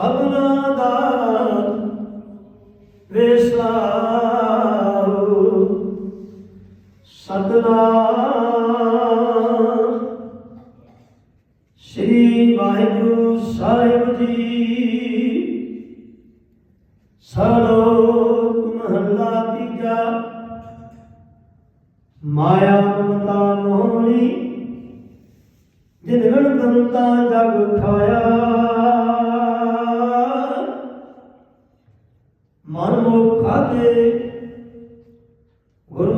ਸਭਨਾ ਦਾ ਵਿਸਾਉ ਸਤਨਾਮ ਸ੍ਰੀ ਵਾਹਿਗੁਰੂ ਸਾਹਿਬ ਜੀ ਸਲੋਕ ਮਹੱਲਾ ਤੀਜਾ ਮਾਇਆ ਮਮਤਾ ਮੋਹਣੀ, ਜਿਨ ਗਣ ਤੰਤਾ ਜਗ ਖਾਇਆ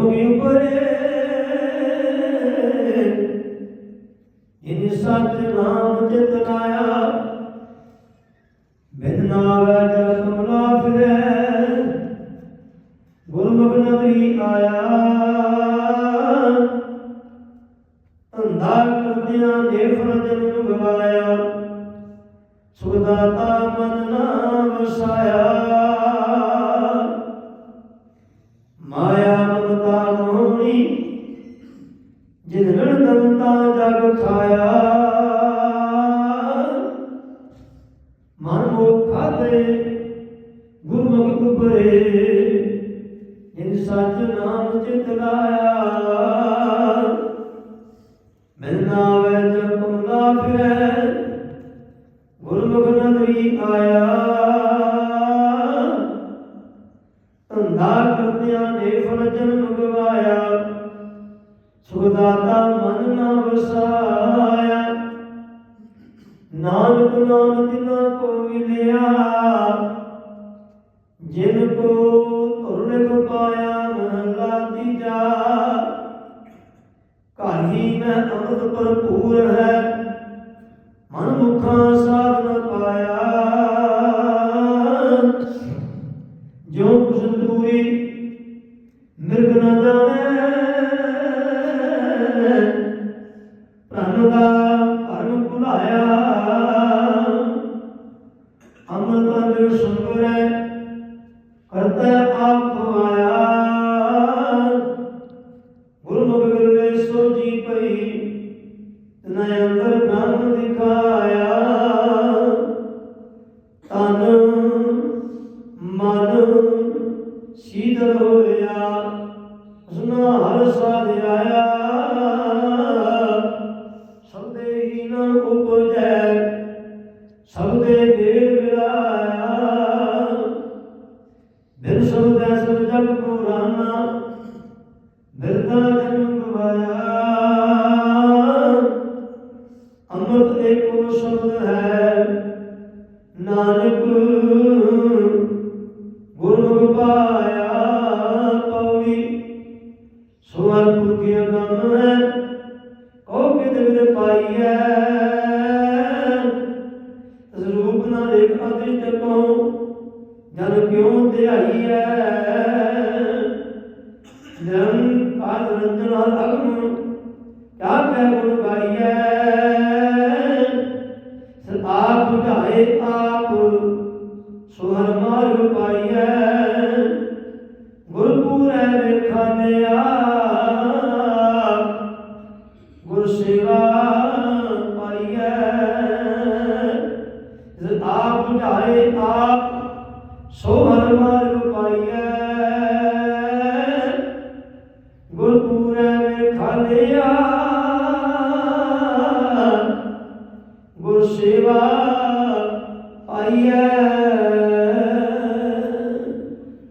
ਗੁਰਮੁਖੀ ਉਪਰੇ ਇਨ ਸਤ ਨਾਮ ਚਿਤ ਬਿਨ ਨਾਵੇ ਜਗ ਕਮਲਾ ਫਿਰੈ ਗੁਰਮੁਖ ਨਗਰੀ ਆਇਆ ਅੰਧਾ ਕਰਦਿਆਂ ਨੇ ਫਰਜਨ ਗਵਾਇਆ ਸੁਖਦਾਤਾ ਮਨ ਨਾ ਜਿਨ ਰਣ ਦੰਤਾ ਜਗ ਖਾਇਆ ਮਨ ਮੋਖਾ ਤੇ ਗੁਰਮੁਖ ਉਪਰੇ ਜਿਨ ਸੱਚ ਨਾਮ ਚਿਤ ਲਾਇਆ, ਮਿਲ ਨਾਵੇ ਜਗ ਕਮਲਾ ਫਿਰੈ, ਗੁਰਮੁਖ ਨਦਰੀ ਆਇਆ। ਨਾਨਕ ਨਾਮ ਤਿਨਾ ਕੋ ਮਿਲਿਆ। ਜਿਨ ਕੋ ਧੁਰ ਲਿਖ ਪਾਇਆ ਮਹਲਾ ਤੀਜਾ ਕਾਹੀ ਮੈਂ ਅੰਮ੍ਰਿਤ ਭਰਪੂਰ ਹੈ। ਹਰ ਸਾਧ ਆਇਆ ਸਬਦੇ ਹੀ ਨ ਉਪਜੈ ਸਬਦੇ ਦੇਰ ਮਿਲਾਇਆ ਬਿਨ ਸਬਦੈ ਸਭ ਜਗ ਪੁਰਾਨਾ ਬਿਰਦਾ ਜਨਮ ਗਵਾਇਆ ਅੰਮ੍ਰਿਤ ਏਕੋ ਸ਼ਬਦ ਹੈ, ਨਾਨਕ ਸੁਵਰ ਪੁਰਖੀ ਅਗੰਮ ਹੈ ਕੋ ਕਿਤ ਵਿਦ ਪਾਈਐ ਸਰੂਪ ਨਾ ਦੇਖ ਅਦ੍ਰਿਤ ਕੋ ਜਨ ਕਿਉ ਧਿਆਈਐ ਜਨ ਕਾਲ ਰੰਜਨ ਹਰ ਅਗਮ ਕਿਆ ਕਹਿ ਗੁਣ ਗਾਈਐ ਸਤ ਆਪ ਬੁਝਾਏ ਆਪ ਸੁਹਰ ਮਾਰਗ ਪਾਈਐ ਗੁਰਪੂਰੈ ਵੇਖਾਨਿਆ ਗੁਰ ਸੇਵਾ ਪਾਈਐ। ਸਤ ਆਪ ਬੁਝਾਏ ਆਪ ਸੋਹਰ ਮਾਰਗ ਪਾਈਐ। ਗੁਰਪੂਰੈ ਵੇਖਾਨਿਆ ਗੁਰ ਸੇਵਾ ਪਾਈਐ।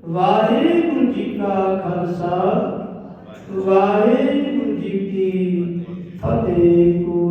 ਵਾਹਿਗੁਰੂ ਜੀ ਕਾ ਖਾਲਸਾ। ਵਾਹਿਗੁਰੂ ਜੀ ਕੀ Hare Guru.